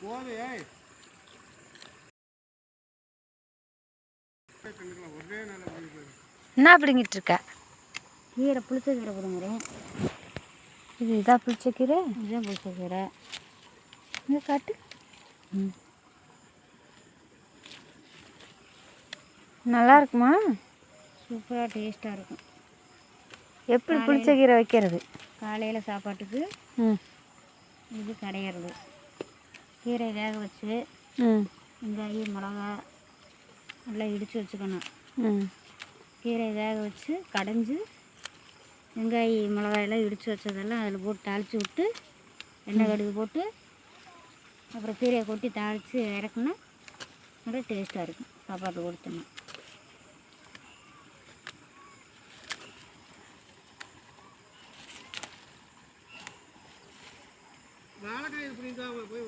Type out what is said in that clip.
போது ஏய். என்ன பிடிங்கிட்டு இருக்க? கீரை புளிச்ச கீரை பிடுங்குறேன். இது இதா பிடிச்ச கீரை? இதுதான் புளிச்ச கீரை. இங்கே காட்டு. ம். நல்லா இருக்குமா? சூப்பராக டேஸ்ட்டாக இருக்கும். எப்படி புளிச்ச கீரை வைக்கிறது? காலையில் சாப்பாட்டுக்கு ம். இது கடையிறது. கீரை வேக வச்சு ம். வெங்காயம் மிளகா நல்லா இடித்து வச்சுக்கணும். ம். கீரை வேக வச்சு கடைஞ்சி வெங்காயம் மிளகாயெல்லாம் இடித்து வச்சதெல்லாம் அதில் போட்டு தாளித்து விட்டு எண்ணெய் கடுகு போட்டு அப்புறம் கீரையை கொட்டி தாளித்து இறக்குனா நல்லா டேஸ்ட்டாக இருக்கும். சாப்பாட்டு கொடுத்தோம்னா. வாழைக்காய் பிடிங்க போய்